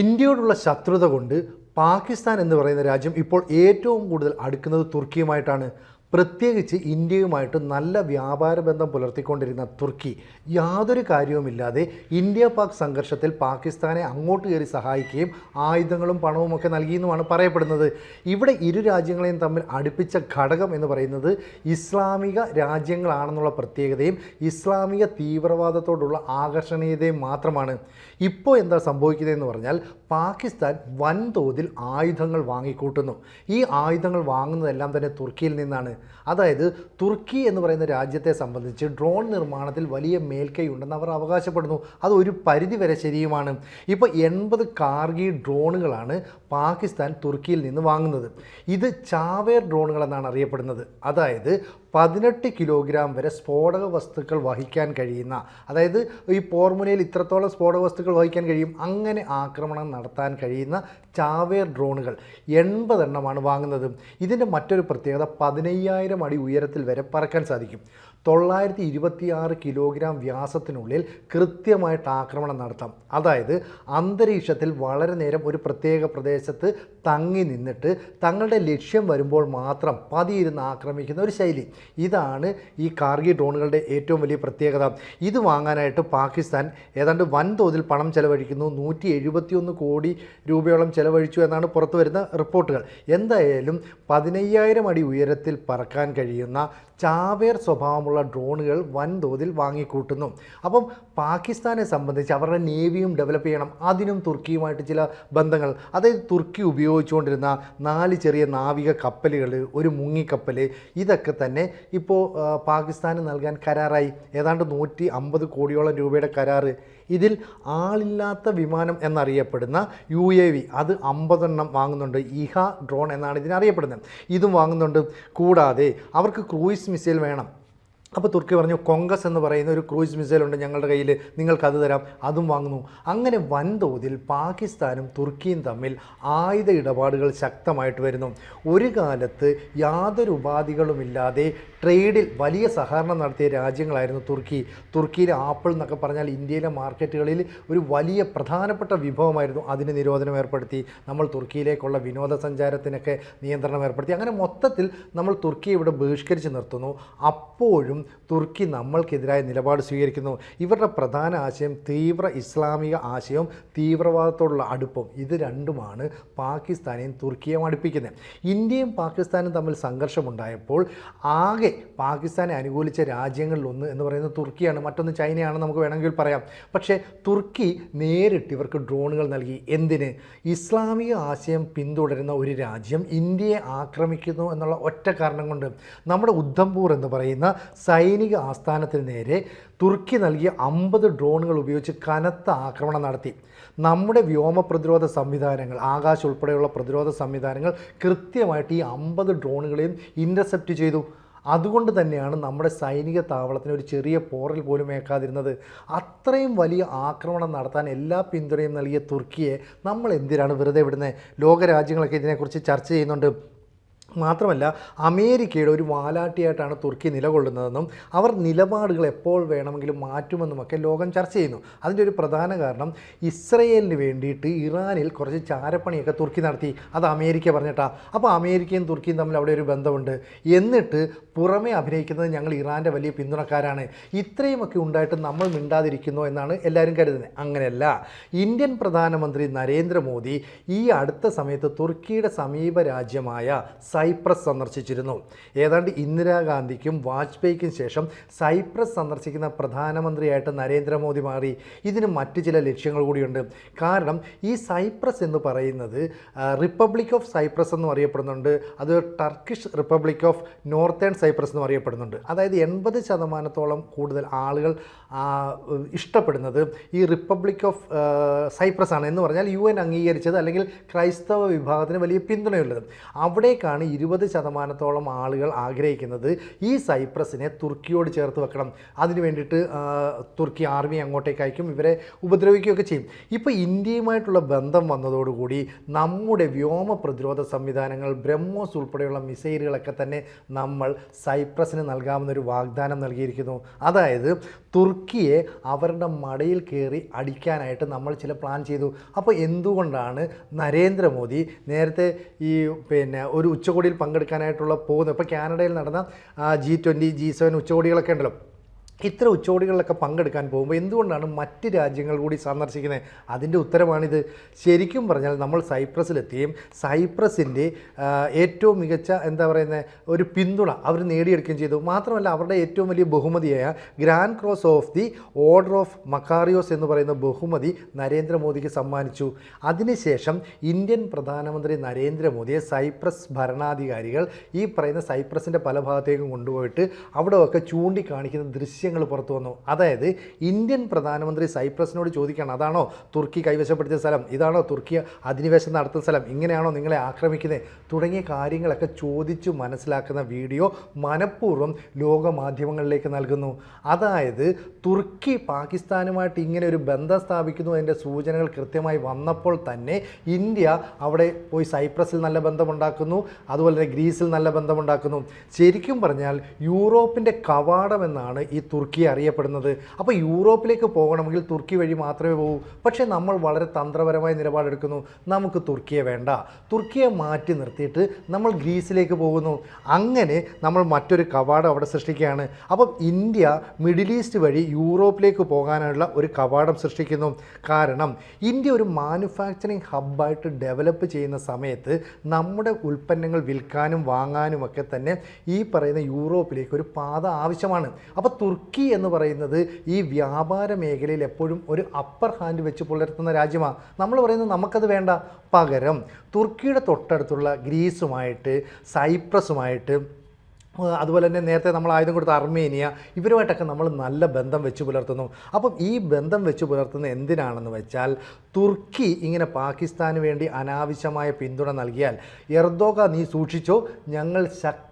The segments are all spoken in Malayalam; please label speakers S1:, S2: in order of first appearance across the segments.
S1: ഇന്ത്യയോടുള്ള ശത്രുത കൊണ്ട് പാകിസ്ഥാൻ എന്ന് പറയുന്ന രാജ്യം ഇപ്പോൾ ഏറ്റവും കൂടുതൽ അടുക്കുന്നത് തുർക്കിയുമായിട്ടാണ്. പ്രത്യേകിച്ച് ഇന്ത്യയുമായിട്ട് നല്ല വ്യാപാര ബന്ധം പുലർത്തിക്കൊണ്ടിരുന്ന തുർക്കി യാതൊരു കാര്യവുമില്ലാതെ ഇന്ത്യ പാക് സംഘർഷത്തിൽ പാകിസ്ഥാനെ അങ്ങോട്ട് കയറി സഹായിക്കുകയും ആയുധങ്ങളും പണവും ഒക്കെ നൽകിയെന്നുമാണ് പറയപ്പെടുന്നത്. ഇവിടെ ഇരു രാജ്യങ്ങളെയും തമ്മിൽ അടുപ്പിച്ച ഘടകം എന്ന് പറയുന്നത് ഇസ്ലാമിക രാജ്യങ്ങളാണെന്നുള്ള പ്രത്യേകതയും ഇസ്ലാമിക തീവ്രവാദത്തോടുള്ള ആകർഷണീയതയും മാത്രമാണ്. ഇപ്പോൾ എന്താ സംഭവിക്കുന്നതെന്ന് പറഞ്ഞാൽ പാകിസ്ഥാൻ വൻതോതിൽ ആയുധങ്ങൾ വാങ്ങിക്കൂട്ടുന്നു. ഈ ആയുധങ്ങൾ വാങ്ങുന്നതെല്ലാം തന്നെ തുർക്കിയിൽ നിന്നാണ്. അതായത് തുർക്കി എന്ന് പറയുന്ന രാജ്യത്തെ സംബന്ധിച്ച് ഡ്രോൺ നിർമ്മാണത്തിൽ വലിയ മേൽക്കൈ ഉണ്ടെന്ന് അവർ അവകാശപ്പെടുന്നു. അത് ഒരു പരിധി വരെ ശരിയുമാണ്. ഇപ്പോൾ എൺപത് കാർഗി ഡ്രോണുകളാണ് പാകിസ്ഥാൻ തുർക്കിയിൽ നിന്ന് വാങ്ങുന്നത്. ഇത് ചാവേർ ഡ്രോണുകളെന്നാണ് അറിയപ്പെടുന്നത്. അതായത് പതിനെട്ട് കിലോഗ്രാം വരെ സ്ഫോടക വസ്തുക്കൾ വഹിക്കാൻ കഴിയുന്ന അതായത് ഈ പോർമുനയിൽ ഇത്രത്തോളം സ്ഫോടക വസ്തുക്കൾ വഹിക്കാൻ കഴിയും അങ്ങനെ ആക്രമണം നടത്താൻ കഴിയുന്ന ചാവേർ ഡ്രോണുകൾ എൺപതെണ്ണമാണ് വാങ്ങുന്നത്. ഇതിന്റെ മറ്റൊരു പ്രത്യേകത പതിനയ്യായിരം അടി ഉയരത്തിൽ വരെ പറക്കാൻ സാധിക്കും. തൊള്ളായിരത്തി ഇരുപത്തിയാറ് കിലോഗ്രാം വ്യാസത്തിനുള്ളിൽ കൃത്യമായിട്ട് ആക്രമണം നടത്താം. അതായത് അന്തരീക്ഷത്തിൽ വളരെ നേരം ഒരു പ്രത്യേക പ്രദേശത്ത് തങ്ങി നിന്നിട്ട് തങ്ങളുടെ ലക്ഷ്യം വരുമ്പോൾ മാത്രം പതിയിരുന്ന് ആക്രമിക്കുന്ന ഒരു ശൈലി. ഇതാണ് ഈ കാർഗി ഡ്രോണുകളുടെ ഏറ്റവും വലിയ പ്രത്യേകത. ഇത് വാങ്ങാനായിട്ട് പാകിസ്ഥാൻ ഏതാണ്ട് വൻതോതിൽ പണം ചെലവഴിക്കുന്നു. നൂറ്റി എഴുപത്തിയൊന്ന് കോടി രൂപയോളം ചെലവഴിച്ചു എന്നാണ് പുറത്തു വരുന്ന റിപ്പോർട്ടുകൾ. എന്തായാലും പതിനയ്യായിരം അടി ഉയരത്തിൽ പറക്കാൻ കഴിയുന്ന ചാവേർ സ്വഭാവമുള്ള ഡ്രോണുകൾ വൻതോതിൽ വാങ്ങിക്കൂട്ടുന്നു. അപ്പം പാകിസ്ഥാനെ സംബന്ധിച്ച് അവരുടെ നേവിയും ഡെവലപ്പ് ചെയ്യണം. അതിനും തുർക്കിയുമായിട്ട് ചില ബന്ധങ്ങൾ. അതായത് തുർക്കി ഉപയോഗിച്ചുകൊണ്ടിരുന്ന നാല് ചെറിയ നാവിക കപ്പലുകൾ ഒരു മുങ്ങിക്കപ്പൽ ഇതൊക്കെ തന്നെ ഇപ്പോൾ പാകിസ്ഥാന് നൽകാൻ കരാറായി. ഏതാണ്ട് നൂറ്റി അമ്പത് കോടിയോളം രൂപയുടെ കരാറ്. ഇതിൽ ആളില്ലാത്ത വിമാനം എന്നറിയപ്പെടുന്ന യു എ വി അത് അമ്പതെണ്ണം വാങ്ങുന്നുണ്ട്. ഇഹ ഡ്രോൺ എന്നാണ് ഇതിനറിയപ്പെടുന്നത്. ഇതും വാങ്ങുന്നുണ്ട്. കൂടാതെ അവർക്ക് ക്രൂയിസ് മിസൈൽ വേണം. അപ്പോൾ തുർക്കി പറഞ്ഞു കോങ്കസ് എന്ന് പറയുന്ന ഒരു ക്രൂയിസ് മിസൈൽ ഉണ്ട് ഞങ്ങളുടെ കയ്യിൽ നിങ്ങൾക്ക് അത് തരാം. അതും വാങ്ങുന്നു. അങ്ങനെ വൻതോതിൽ പാകിസ്ഥാനും തുർക്കിയും തമ്മിൽ ആയുധ ഇടപാടുകൾ ശക്തമായിട്ട് വരുന്നു. ഒരു കാലത്ത് യാതൊരു ഉപാധികളുമില്ലാതെ ട്രേഡിൽ വലിയ സഹകരണം നടത്തിയ രാജ്യങ്ങളായിരുന്നു തുർക്കി. തുർക്കിയിലെ ആപ്പിൾ എന്നൊക്കെ പറഞ്ഞാൽ ഇന്ത്യയിലെ മാർക്കറ്റുകളിൽ ഒരു വലിയ പ്രധാനപ്പെട്ട വിഭവമായിരുന്നു അതിന് നിരോധനം ഏർപ്പെടുത്തി. നമ്മൾ തുർക്കിയിലേക്കുള്ള വിനോദസഞ്ചാരത്തിനൊക്കെ നിയന്ത്രണം ഏർപ്പെടുത്തി. അങ്ങനെ മൊത്തത്തിൽ നമ്മൾ തുർക്കിയെ ഇവിടെ ബഹിഷ്കരിച്ച് നിർത്തുന്നു. അപ്പോഴും തുർക്കി നമ്മൾക്കെതിരായ നിലപാട് സ്വീകരിക്കുന്നു. ഇവരുടെ പ്രധാന ആശയം തീവ്ര ഇസ്ലാമിക ആശയവും തീവ്രവാദത്തോടുള്ള അടുപ്പം. ഇത് രണ്ടുമാണ് പാകിസ്ഥാനെയും തുർക്കിയെയും അടുപ്പിക്കുന്നത്. ഇന്ത്യയും പാകിസ്ഥാനും തമ്മിൽ സംഘർഷമുണ്ടായപ്പോൾ ആകെ പാകിസ്ഥാനെ അനുകൂലിച്ച രാജ്യങ്ങളിലൊന്ന് എന്ന് പറയുന്നത് തുർക്കിയാണ്. മറ്റൊന്ന് ചൈനയാണ് നമുക്ക് വേണമെങ്കിൽ പറയാം. പക്ഷേ തുർക്കി നേരിട്ട് ഇവർക്ക് ഡ്രോണുകൾ നൽകി. എന്തിന്? ഇസ്ലാമിക ആശയം പിന്തുടരുന്ന ഒരു രാജ്യം ഇന്ത്യയെ ആക്രമിക്കുന്നു എന്നുള്ള ഒറ്റ കാരണം കൊണ്ട്. നമ്മുടെ ഉദ്ധംപൂർ എന്ന് പറയുന്ന സൈനിക ആസ്ഥാനത്തിന് നേരെ തുർക്കി നൽകിയ അമ്പത് ഡ്രോണുകൾ ഉപയോഗിച്ച് കനത്ത ആക്രമണം നടത്തി. നമ്മുടെ വ്യോമ പ്രതിരോധ സംവിധാനങ്ങൾ ആകാശ ഉൾപ്പെടെയുള്ള പ്രതിരോധ സംവിധാനങ്ങൾ കൃത്യമായിട്ട് ഈ അമ്പത് ഡ്രോണുകളെയും ഇന്റർസെപ്റ്റ് ചെയ്തു. അതുകൊണ്ട് തന്നെയാണ് നമ്മുടെ സൈനിക താവളത്തിന് ഒരു ചെറിയ പോറൽ പോലും ഏക്കാതിരുന്നത് അത്രയും വലിയ ആക്രമണം നടത്താൻ എല്ലാ പിന്തുണയും നൽകിയ തുർക്കിയെ നമ്മൾ എന്തിനാണ് വെറുതെ വിടുന്നത്? ലോകരാജ്യങ്ങളൊക്കെ ഇതിനെക്കുറിച്ച് ചർച്ച ചെയ്യുന്നുണ്ട്. മാത്രമല്ല അമേരിക്കയുടെ ഒരു വാലാട്ടിയായിട്ടാണ് തുർക്കി നിലകൊള്ളുന്നതെന്നും അവർ നിലപാടുകൾ എപ്പോൾ വേണമെങ്കിലും മാറ്റുമെന്നുമൊക്കെ ലോകം ചർച്ച ചെയ്യുന്നു. അതിന്റെ ഒരു പ്രധാന കാരണം ഇസ്രയേലിന് വേണ്ടിയിട്ട് ഇറാനിൽ കുറച്ച് ചാരപ്പണിയൊക്കെ തുർക്കി നടത്തി. അത് അമേരിക്ക പറഞ്ഞിട്ടാ. അപ്പോൾ അമേരിക്കയും തുർക്കിയും തമ്മിൽ അവിടെ ഒരു ബന്ധമുണ്ട്. എന്നിട്ട് പുറമെ അഭിനയിക്കുന്നത് ഞങ്ങൾ ഇറാന്റെ വലിയ പിന്തുണക്കാരാണ്. ഇത്രയുമൊക്കെ ഉണ്ടായിട്ട് നമ്മൾ മിണ്ടാതിരിക്കുന്നു എന്നാണ് എല്ലാവരും കരുതുന്നത്. അങ്ങനെയല്ല. ഇന്ത്യൻ പ്രധാനമന്ത്രി നരേന്ദ്രമോദി ഈ അടുത്ത സമയത്ത് തുർക്കിയുടെ സമീപ രാജ്യമായ സൈപ്രസ് സന്ദർശിച്ചിരുന്നു. ഏതാണ്ട് ഇന്ദിരാഗാന്ധിക്കും വാജ്പേയിക്കും ശേഷം സൈപ്രസ് സന്ദർശിക്കുന്ന പ്രധാനമന്ത്രിയായിട്ട് നരേന്ദ്രമോദി മാറി. ഇതിന് മറ്റ് ചില ലക്ഷ്യങ്ങൾ കൂടിയുണ്ട്. കാരണം ഈ സൈപ്രസ് എന്ന് പറയുന്നത് റിപ്പബ്ലിക് ഓഫ് സൈപ്രസ് എന്നും അറിയപ്പെടുന്നുണ്ട്. അത് Turkish Republic of Northern Cyprus എന്നും അറിയപ്പെടുന്നുണ്ട്. അതായത് എൺപത് ശതമാനത്തോളം കൂടുതൽ ആളുകൾ ഇഷ്ടപ്പെടുന്നത് ഈ റിപ്പബ്ലിക് ഓഫ് സൈപ്രസ് ആണ്. എന്ന് പറഞ്ഞാൽ യു എൻ അംഗീകരിച്ചത് അല്ലെങ്കിൽ ക്രൈസ്തവ വിഭാഗത്തിന് വലിയ പിന്തുണയുള്ളത്. അവിടേക്കാണ് ഇരുപത് ശതമാനത്തോളം ആളുകൾ ആഗ്രഹിക്കുന്നത് ഈ സൈപ്രസിനെ തുർക്കിയോട് ചേർത്ത് വെക്കണം. അതിന് വേണ്ടിയിട്ട് തുർക്കി ആർമി അങ്ങോട്ടേക്ക് അയക്കും ഇവരെ ഉപദ്രവിക്കുകയൊക്കെ ചെയ്യും. ഇപ്പോൾ ഇന്ത്യയുമായിട്ടുള്ള ബന്ധം വന്നതോടുകൂടി നമ്മുടെ വ്യോമ പ്രതിരോധ സംവിധാനങ്ങൾ ബ്രഹ്മോസ് ഉൾപ്പെടെയുള്ള മിസൈലുകളൊക്കെ തന്നെ നമ്മൾ സൈപ്രസിന് നൽകാമെന്നൊരു വാഗ്ദാനം നൽകിയിരിക്കുന്നു. അതായത് തുർക്കിയെ അവരുടെ മടയിൽ കയറി അടിക്കാനായിട്ട് നമ്മൾ ചില പ്ലാൻ ചെയ്തു. അപ്പോൾ എന്തുകൊണ്ടാണ് നരേന്ദ്രമോദി നേരത്തെ ഈ പിന്നെ ഒരു ഉച്ചകോടിയിൽ പങ്കെടുക്കാനായിട്ടുള്ള പോകുന്നത് ഇപ്പോൾ കാനഡയിൽ നടന്ന ജി ട്വന്റി ജി സെവൻ ഉച്ചകോടികളൊക്കെ ഉണ്ടല്ലോ. ഇത്ര ഉച്ചകോടികളിലൊക്കെ പങ്കെടുക്കാൻ പോകുമ്പോൾ എന്തുകൊണ്ടാണ് മറ്റ് രാജ്യങ്ങൾ കൂടി സന്ദർശിക്കുന്നത്? അതിന്റെ ഉത്തരമാണിത്. ശരിക്കും പറഞ്ഞാൽ നമ്മൾ സൈപ്രസിലെത്തുകയും സൈപ്രസിന്റെ ഏറ്റവും മികച്ച എന്താ പറയുന്നത് ഒരു പിന്തുണ അവർ നേടിയെടുക്കുകയും ചെയ്തു. മാത്രമല്ല അവരുടെ ഏറ്റവും വലിയ ബഹുമതിയായ grand cross of the order of Makarios എന്ന് പറയുന്ന ബഹുമതി നരേന്ദ്രമോദിക്ക് സമ്മാനിച്ചു. അതിനുശേഷം ഇന്ത്യൻ പ്രധാനമന്ത്രി നരേന്ദ്രമോദിയെ സൈപ്രസ് ഭരണാധികാരികൾ ഈ പറയുന്ന സൈപ്രസിന്റെ പല ഭാഗത്തേക്കും കൊണ്ടുപോയിട്ട് അവിടെയൊക്കെ ചൂണ്ടിക്കാണിക്കുന്ന ദൃശ്യങ്ങൾ പുറത്തു വന്നു. അതായത് ഇന്ത്യൻ പ്രധാനമന്ത്രി സൈപ്രസിനോട് ചോദിക്കുകയാണ് അതാണോ തുർക്കി കൈവശപ്പെടുത്തിയ സ്ഥലം? ഇതാണോ തുർക്കി അധിനിവേശം നടത്തുന്ന സ്ഥലം? ഇങ്ങനെയാണോ നിങ്ങളെ ആക്രമിക്കുന്നത് തുടങ്ങിയ കാര്യങ്ങളൊക്കെ ചോദിച്ചു മനസ്സിലാക്കുന്ന വീഡിയോ മനഃപൂർവം ലോകമാധ്യമങ്ങളിലേക്ക് നൽകുന്നു. അതായത് തുർക്കി പാകിസ്ഥാനുമായിട്ട് ഇങ്ങനെ ഒരു ബന്ധം സ്ഥാപിക്കുന്നു അതിന്റെ സൂചനകൾ കൃത്യമായി വന്നപ്പോൾ തന്നെ ഇന്ത്യ അവിടെ പോയി സൈപ്രസിൽ നല്ല ബന്ധമുണ്ടാക്കുന്നു അതുപോലെ തന്നെ ഗ്രീസിൽ നല്ല ബന്ധമുണ്ടാക്കുന്നു. ശരിക്കും പറഞ്ഞാൽ യൂറോപ്പിന്റെ കവാടം എന്നാണ് ഈ തുർക്കി അറിയപ്പെടുന്നത്. അപ്പോൾ യൂറോപ്പിലേക്ക് പോകണമെങ്കിൽ തുർക്കി വഴി മാത്രമേ പോകൂ. പക്ഷേ നമ്മൾ വളരെ തന്ത്രപരമായ നിലപാടെടുക്കുന്നു നമുക്ക് തുർക്കിയെ വേണ്ട. തുർക്കിയെ മാറ്റി നിർത്തിയിട്ട് നമ്മൾ ഗ്രീസിലേക്ക് പോകുന്നു. അങ്ങനെ നമ്മൾ മറ്റൊരു കവാടം അവിടെ സൃഷ്ടിക്കുകയാണ്. അപ്പം ഇന്ത്യ മിഡിൽ ഈസ്റ്റ് വഴി യൂറോപ്പിലേക്ക് പോകാനുള്ള ഒരു കവാടം സൃഷ്ടിക്കുന്നു. കാരണം ഇന്ത്യ ഒരു മാനുഫാക്ചറിങ് ഹബ്ബായിട്ട് ഡെവലപ്പ് ചെയ്യുന്ന സമയത്ത് നമ്മുടെ ഉൽപ്പന്നങ്ങൾ വിൽക്കാനും വാങ്ങാനും ഒക്കെ തന്നെ ഈ പറയുന്ന യൂറോപ്പിലേക്ക് ഒരു പാത ആവശ്യമാണ്. അപ്പോൾ തുർക്കി എന്ന് പറയുന്നത് ഈ വ്യാപാര മേഖലയിൽ എപ്പോഴും ഒരു അപ്പർ ഹാൻഡ് വെച്ച് പുലർത്തുന്ന രാജ്യമാണ് നമ്മൾ പറയുന്നത് നമുക്കത് വേണ്ട. പകരം തുർക്കിയുടെ തൊട്ടടുത്തുള്ള ഗ്രീസുമായിട്ട് സൈപ്രസുമായിട്ട് അതുപോലെ തന്നെ നേരത്തെ നമ്മൾ ആയുധം കൊടുത്ത അർമേനിയ ഇവരുമായിട്ടൊക്കെ നമ്മൾ നല്ല ബന്ധം വെച്ച് പുലർത്തുന്നു. അപ്പം ഈ ബന്ധം വെച്ച് പുലർത്തുന്നത് എന്തിനാണെന്ന് വെച്ചാൽ തുർക്കി ഇങ്ങനെ പാകിസ്ഥാന് വേണ്ടി അനാവശ്യമായ പിന്തുണ നൽകിയാൽ എർദോഗ നീ സൂക്ഷിച്ചോ? ഞങ്ങൾ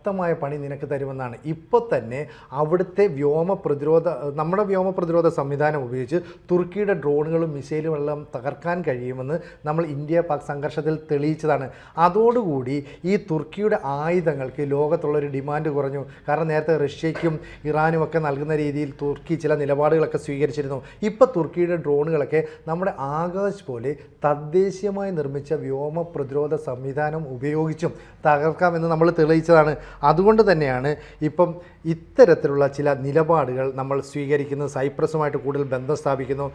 S1: ശക്തമായ പണി നിനക്ക് തരുമെന്നാണ്. ഇപ്പോൾ തന്നെ അവിടുത്തെ വ്യോമ പ്രതിരോധ നമ്മുടെ വ്യോമ പ്രതിരോധ സംവിധാനം ഉപയോഗിച്ച് തുർക്കിയുടെ ഡ്രോണുകളും മിസൈലും എല്ലാം തകർക്കാൻ കഴിയുമെന്ന് നമ്മൾ ഇന്ത്യ പാക് സംഘർഷത്തിൽ തെളിയിച്ചതാണ്. അതോടുകൂടി ഈ തുർക്കിയുടെ ആയുധങ്ങൾക്ക് ലോകത്തുള്ളൊരു ഡിമാൻഡ് കുറഞ്ഞു. കാരണം നേരത്തെ റഷ്യയ്ക്കും ഇറാനും ഒക്കെ നൽകുന്ന രീതിയിൽ തുർക്കി ചില നിലപാടുകളൊക്കെ സ്വീകരിച്ചിരുന്നു. ഇപ്പോൾ തുർക്കിയുടെ ഡ്രോണുകളൊക്കെ നമ്മുടെ ആകാശ് പോലെ തദ്ദേശീയമായി നിർമ്മിച്ച വ്യോമ പ്രതിരോധ സംവിധാനം ഉപയോഗിച്ചും തകർക്കാമെന്ന് നമ്മൾ തെളിയിച്ചതാണ്. അതുകൊണ്ട് തന്നെയാണ് ഇപ്പം ഇത്തരത്തിലുള്ള ചില നിലപാടുകൾ നമ്മൾ സ്വീകരിക്കുന്നത് സൈപ്രസുമായിട്ട് കൂടുതൽ ബന്ധം സ്ഥാപിക്കുന്നു.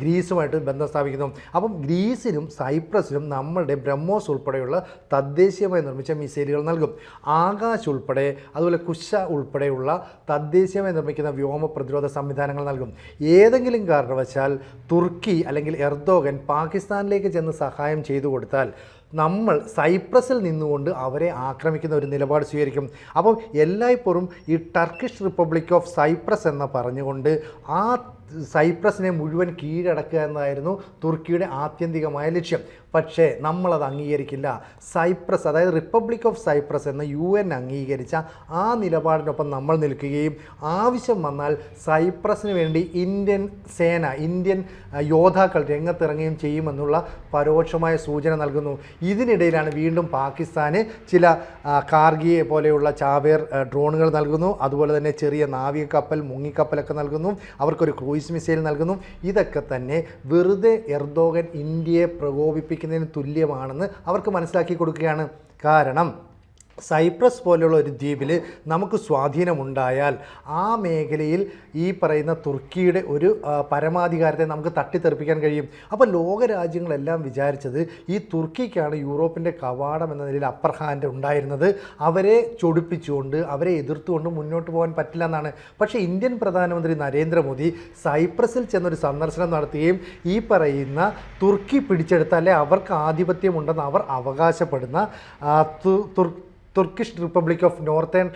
S1: ഗ്രീസുമായിട്ട് ബന്ധം സ്ഥാപിക്കുന്നു. അപ്പം ഗ്രീസിനും സൈപ്രസിനും നമ്മളുടെ ബ്രഹ്മോസ് ഉൾപ്പെടെയുള്ള തദ്ദേശീയമായി നിർമ്മിച്ച മിസൈലുകൾ നൽകും. ആകാശ് ഉൾപ്പെടെ അതുപോലെ കുശ ഉൾപ്പെടെയുള്ള തദ്ദേശീയമായി നിർമ്മിക്കുന്ന വ്യോമ പ്രതിരോധ സംവിധാനങ്ങൾ നൽകും. ഏതെങ്കിലും കാരണവശാൽ തുർക്കി അല്ലെങ്കിൽ എർദോഗൻ പാകിസ്ഥാനിലേക്ക് ചെന്ന് സഹായം ചെയ്തു കൊടുത്താൽ നമ്മൾ സൈപ്രസിൽ നിന്നുകൊണ്ട് അവരെ ആക്രമിക്കുന്ന ഒരു നിലപാട് സ്വീകരിക്കും. അപ്പം എല്ലായ്പ്പോഴും ഈ ടർക്കിഷ് റിപ്പബ്ലിക് ഓഫ് സൈപ്രസ് എന്ന് പറഞ്ഞുകൊണ്ട് ആ സൈപ്രസിനെ മുഴുവൻ കീഴടക്കുക എന്നതായിരുന്നു തുർക്കിയുടെ ആത്യന്തികമായ ലക്ഷ്യം. പക്ഷേ നമ്മളത് അംഗീകരിക്കില്ല. സൈപ്രസ് അതായത് റിപ്പബ്ലിക് ഓഫ് സൈപ്രസ് എന്ന യു എൻ അംഗീകരിച്ച ആ നിലപാടിനൊപ്പം നമ്മൾ നിൽക്കുകയും ആവശ്യം വന്നാൽ സൈപ്രസിന് വേണ്ടി ഇന്ത്യൻ സേന ഇന്ത്യൻ യോദ്ധാക്കൾ രംഗത്തിറങ്ങുകയും ചെയ്യുമെന്നുള്ള പരോക്ഷമായ സൂചന നൽകുന്നു. ഇതിനിടയിലാണ് വീണ്ടും പാകിസ്ഥാന് ചില കാർഗിയെ പോലെയുള്ള ചാവേർ ഡ്രോണുകൾ നൽകുന്നു. അതുപോലെ തന്നെ ചെറിയ നാവിക കപ്പൽ മുങ്ങിക്കപ്പലൊക്കെ നൽകുന്നു. അവർക്കൊരു ക്രൂയിസ് മിസൈൽ നൽകുന്നു. ഇതൊക്കെ തന്നെ വെറുതെ എർദോഗൻ ഇന്ത്യയെ പ്രകോപിപ്പിക്കുന്നതിന് തുല്യമാണെന്ന് അവർക്ക് മനസ്സിലാക്കി കൊടുക്കുകയാണ്. കാരണം സൈപ്രസ് പോലെയുള്ള ഒരു ദ്വീപിൽ നമുക്ക് സ്വാധീനമുണ്ടായാൽ ആ മേഖലയിൽ ഈ പറയുന്ന തുർക്കിയുടെ ഒരു പരമാധികാരത്തെ നമുക്ക് തട്ടിത്തെറിപ്പിക്കാൻ കഴിയും. അപ്പോൾ ലോകരാജ്യങ്ങളെല്ലാം വിചാരിച്ചത് ഈ തുർക്കിക്കാണ് യൂറോപ്പിന്റെ കവാടം എന്ന നിലയിൽ അപ്പർ ഹാൻഡ് ഉണ്ടായിരുന്നത്. അവരെ ചൊടിപ്പിച്ചുകൊണ്ട് അവരെ എതിർത്തുകൊണ്ട് മുന്നോട്ട് പോകാൻ പറ്റില്ല എന്നാണ്. പക്ഷേ ഇന്ത്യൻ പ്രധാനമന്ത്രി നരേന്ദ്രമോദി സൈപ്രസിൽ ചെന്നൊരു സന്ദർശനം നടത്തുകയും ഈ പറയുന്ന തുർക്കി പിടിച്ചെടുത്ത അല്ലെ അവർക്ക് ആധിപത്യമുണ്ടെന്ന് അവർ അവകാശപ്പെടുന്ന ആ, തുർ Turkish Republic of Northern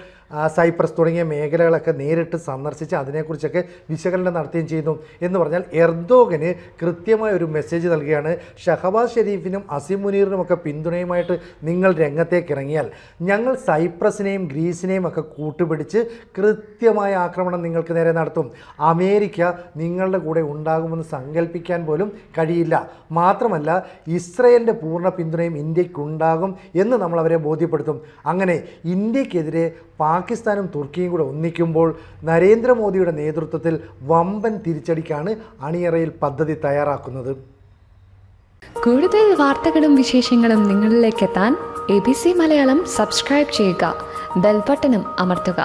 S1: Cyprus തുടങ്ങിയ മേഖലകളൊക്കെ നേരിട്ട് സന്ദർശിച്ച് അതിനെക്കുറിച്ചൊക്കെ വിശകലനം നടത്തുകയും ചെയ്യുന്നു എന്ന് പറഞ്ഞാൽ എർദോഗന് കൃത്യമായ ഒരു മെസ്സേജ് നൽകുകയാണ്. ഷഹബാസ് ഷെരീഫിനും അസിം മുനീറിനും ഒക്കെ പിന്തുണയുമായിട്ട് നിങ്ങൾ രംഗത്തേക്ക് ഇറങ്ങിയാൽ ഞങ്ങൾ സൈപ്രസിനെയും ഗ്രീസിനെയും ഒക്കെ കൂട്ടുപിടിച്ച് കൃത്യമായ ആക്രമണം നിങ്ങൾക്ക് നേരെ നടത്തും. അമേരിക്ക നിങ്ങളുടെ കൂടെ ഉണ്ടാകുമെന്ന് സങ്കല്പിക്കാൻ പോലും കഴിയില്ല. മാത്രമല്ല ഇസ്രയേലിന്റെ പൂർണ പിന്തുണയും ഇന്ത്യക്കുണ്ടാകും എന്ന് നമ്മൾ അവരെ ബോധ്യപ്പെടുത്തും. അങ്ങനെ ഇന്ത്യക്കെതിരെ പാകിസ്ഥാനും തുർക്കിയും കൂടെ ഒന്നിക്കുമ്പോൾ നരേന്ദ്രമോദിയുടെ നേതൃത്വത്തിൽ വമ്പൻ തിരിച്ചടിക്കാണ് അണിയറയിൽ പദ്ധതി തയ്യാറാക്കുന്നത്.
S2: കൂടുതൽ വാർത്തകളും വിശേഷങ്ങളും നിങ്ങളിലേക്ക് എത്താൻ A B C Malayalam subscribe ചെയ്യുക. ബെൽബട്ടനും അമർത്തുക.